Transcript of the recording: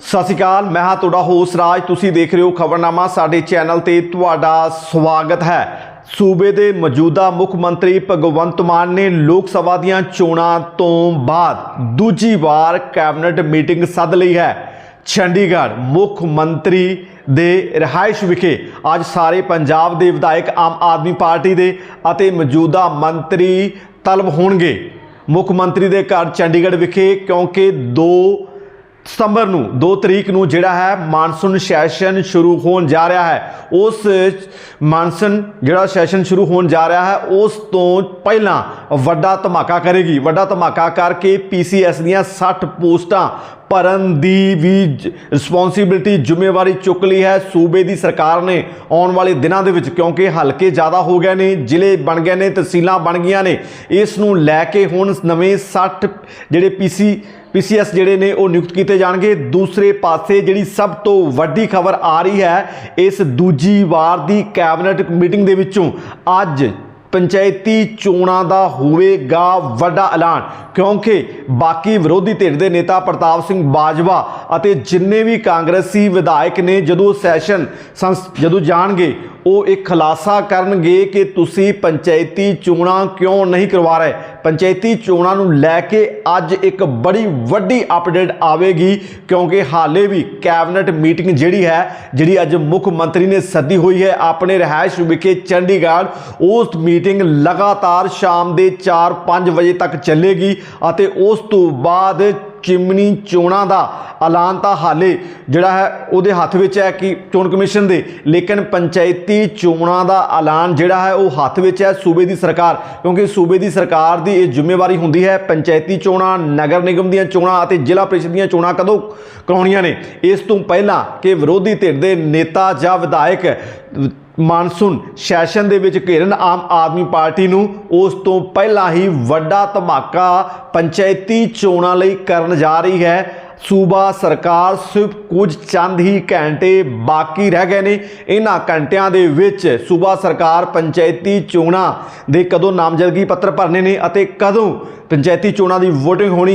ਸਤਿ ਸ਼੍ਰੀ ਅਕਾਲ, ਮੈਂ ਹਾਂ ਤੁਹਾਡਾ ਹੋਸਟ ਰਾਜ। ਤੁਸੀਂ ਦੇਖ ਰਹੇ ਹੋ ਖਬਰਨਾਮਾ, ਸਾਡੇ ਚੈਨਲ ਤੇ ਤੁਹਾਡਾ ਸਵਾਗਤ ਹੈ। ਸੂਬੇ ਦੇ ਮੌਜੂਦਾ ਮੁੱਖ ਮੰਤਰੀ ਭਗਵੰਤ ਮਾਨ ਨੇ ਲੋਕ ਸਭਾ ਦੀਆਂ ਚੋਣਾਂ ਤੋਂ ਬਾਅਦ ਦੂਜੀ ਵਾਰ ਕੈਬਨਿਟ ਮੀਟਿੰਗ ਸੱਦ ਲਈ ਹੈ। ਚੰਡੀਗੜ੍ਹ ਮੁੱਖ ਮੰਤਰੀ ਦੇ ਰਿਹਾਇਸ਼ ਵਿਖੇ ਅੱਜ ਸਾਰੇ ਪੰਜਾਬ ਦੇ ਵਿਧਾਇਕ, ਆਮ ਆਦਮੀ ਪਾਰਟੀ ਦੇ ਅਤੇ ਮੌਜੂਦਾ ਮੰਤਰੀ ਤਲਬ ਹੋਣਗੇ। ਮੁੱਖ ਮੰਤਰੀ ਦੇ ਘਰ ਚੰਡੀਗੜ੍ਹ ਵਿਖੇ ਕਿਉਂਕਿ 2 ਸਤੰਬਰ ਨੂੰ 2 ਤਰੀਕ ਨੂੰ ਜਿਹੜਾ ਹੈ ਮਾਨਸੂਨ ਸੈਸ਼ਨ ਸ਼ੁਰੂ ਹੋਣ ਜਾ ਰਿਹਾ ਹੈ। ਉਸ ਮਾਨਸੂਨ ਜਿਹੜਾ ਸੈਸ਼ਨ ਸ਼ੁਰੂ ਹੋਣ ਜਾ ਰਿਹਾ ਹੈ, ਉਸ ਤੋਂ ਪਹਿਲਾਂ ਵੱਡਾ ਧਮਾਕਾ ਕਰੇਗੀ। ਵੱਡਾ ਧਮਾਕਾ ਕਰਕੇ ਪੀਸੀਐਸ ਦੀਆਂ 60 ਪੋਸਟਾਂ ਭਰਨ ਦੀ ਵੀ ਰਿਸਪੌਂਸਿਬਿਲਟੀ ਜ਼ਿੰਮੇਵਾਰੀ ਚੁੱਕ ਲਈ ਹੈ। ਸੂਬੇ ਦੀ ਸਰਕਾਰ ਨੇ ਆਉਣ ਵਾਲੇ ਦਿਨਾਂ ਦੇ ਵਿੱਚ, ਕਿਉਂਕਿ ਹਲਕੇ ਜ਼ਿਆਦਾ ਹੋ ਗਏ ਨੇ, ਜ਼ਿਲ੍ਹੇ ਬਣ ਗਏ ਨੇ, ਤਹਿਸੀਲਾਂ ਬਣ ਗਈਆਂ ਨੇ, ਇਸ ਨੂੰ ਲੈ ਕੇ ਹੁਣ ਨਵੇਂ 60 ਜਿਹੜੇ ਪੀਸੀ ਪੀਸੀਐਸ ਜਿਹੜੇ ਨੇ ਉਹ ਨਿਯੁਕਤ ਕੀਤੇ ਜਾਣਗੇ। ਦੂਸਰੇ ਪਾਸੇ ਜਿਹੜੀ ਸਭ ਤੋਂ ਵੱਡੀ ਖਬਰ ਆ ਰਹੀ ਹੈ, ਇਸ ਦੂਜੀ ਵਾਰ ਦੀ ਕੈਬਨਿਟ ਮੀਟਿੰਗ ਦੇ ਵਿੱਚੋਂ ਅੱਜ ਪੰਚਾਇਤੀ ਚੋਣਾਂ ਦਾ ਹੋਵੇਗਾ ਵੱਡਾ ਐਲਾਨ, ਕਿਉਂਕਿ ਬਾਕੀ ਵਿਰੋਧੀ ਧਿਰ ਦੇ ਨੇਤਾ ਪ੍ਰਤਾਪ ਸਿੰਘ ਬਾਜਵਾ ਅਤੇ ਜਿੰਨੇ ਵੀ ਕਾਂਗਰਸੀ ਵਿਧਾਇਕ ਨੇ, ਜਦੋਂ ਸੈਸ਼ਨ ਸੰਸ- ਜਦੋਂ ਜਾਣਗੇ, ਉਹ ਇਹ ਖੁਲਾਸਾ ਕਰਨਗੇ ਕਿ ਤੁਸੀਂ ਪੰਚਾਇਤੀ ਚੋਣਾਂ ਕਿਉਂ ਨਹੀਂ ਕਰਵਾ ਰਹੇ? ਪੰਚਾਇਤੀ ਚੋਣਾਂ ਨੂੰ ਲੈ ਕੇ ਅੱਜ ਇੱਕ ਬੜੀ ਵੱਡੀ ਅਪਡੇਟ ਆਵੇਗੀ, ਕਿਉਂਕਿ ਹਾਲੇ ਵੀ ਕੈਬਨਿਟ ਮੀਟਿੰਗ ਜਿਹੜੀ ਹੈ, ਜਿਹੜੀ ਅੱਜ ਮੁੱਖ ਮੰਤਰੀ ਨੇ ਸੱਦੀ ਹੋਈ ਹੈ ਆਪਣੇ ਰਿਹਾਇਸ਼ ਵਿਖੇ ਚੰਡੀਗੜ੍ਹ, ਉਸ ਮੀਟਿੰਗ ਲਗਾਤਾਰ ਸ਼ਾਮ ਦੇ 4-5 ਵਜੇ ਤੱਕ ਚੱਲੇਗੀ ਅਤੇ ਉਸ ਤੋਂ ਬਾਅਦ ਚਿਮਨੀ ਚੋਣਾਂ ਦਾ ਐਲਾਨ ਤਾਂ ਹਾਲੇ ਜਿਹੜਾ ਹੈ ਉਹਦੇ ਹੱਥ ਵਿੱਚ ਹੈ ਕਿ ਚੋਣ ਕਮਿਸ਼ਨ ਦੇ, ਲੇਕਿਨ ਪੰਚਾਇਤੀ ਚੋਣਾਂ ਦਾ ਐਲਾਨ ਜਿਹੜਾ ਹੈ ਉਹ ਹੱਥ ਵਿੱਚ ਹੈ ਸੂਬੇ ਦੀ ਸਰਕਾਰ, ਕਿਉਂਕਿ ਸੂਬੇ ਦੀ ਸਰਕਾਰ ਦੀ ਇਹ ਜ਼ਿੰਮੇਵਾਰੀ ਹੁੰਦੀ ਹੈ ਪੰਚਾਇਤੀ ਚੋਣਾਂ, ਨਗਰ ਨਿਗਮ ਦੀਆਂ ਚੋਣਾਂ ਅਤੇ ਜ਼ਿਲ੍ਹਾ ਪ੍ਰੀਸ਼ਦ ਦੀਆਂ ਚੋਣਾਂ ਕਦੋਂ ਕਰਾਉਣੀਆਂ ਨੇ। ਇਸ ਤੋਂ ਪਹਿਲਾਂ ਕਿ ਵਿਰੋਧੀ ਧਿਰ ਦੇ ਨੇਤਾ ਜਾਂ ਵਿਧਾਇਕ ਮਾਨਸੂਨ ਸੈਸ਼ਨ ਦੇ ਵਿੱਚ ਘੇਰਨ ਆਮ ਆਦਮੀ ਪਾਰਟੀ ਨੂੰ ਉਸ ਤੋਂ ਪਹਿਲਾਂ ਹੀ ਵੱਡਾ ਧਮਾਕਾ ਪੰਚਾਇਤੀ ਚੋਣਾਂ ਲਈ ਕਰਨ ਜਾ ਰਹੀ ਹੈ। ਸੂਬਾ ਸਰਕਾਰ ਸਿਰਫ ਕੁਝ ਚੰਦ ਹੀ ਘੰਟੇ ਬਾਕੀ ਰਹਿ ਗਏ ਨੇ। ਇਹਨਾਂ ਘੰਟਿਆਂ ਦੇ ਵਿੱਚ ਸੂਬਾ ਸਰਕਾਰ ਪੰਚਾਇਤੀ ਚੋਣਾਂ ਦੇ ਕਦੋਂ ਨਾਮਜ਼ਦਗੀ ਪੱਤਰ ਭਰਨੇ ਨੇ ਅਤੇ ਕਦੋਂ ਪੰਚਾਇਤੀ ਚੋਣਾਂ ਦੀ VOTING ਹੋਣੀ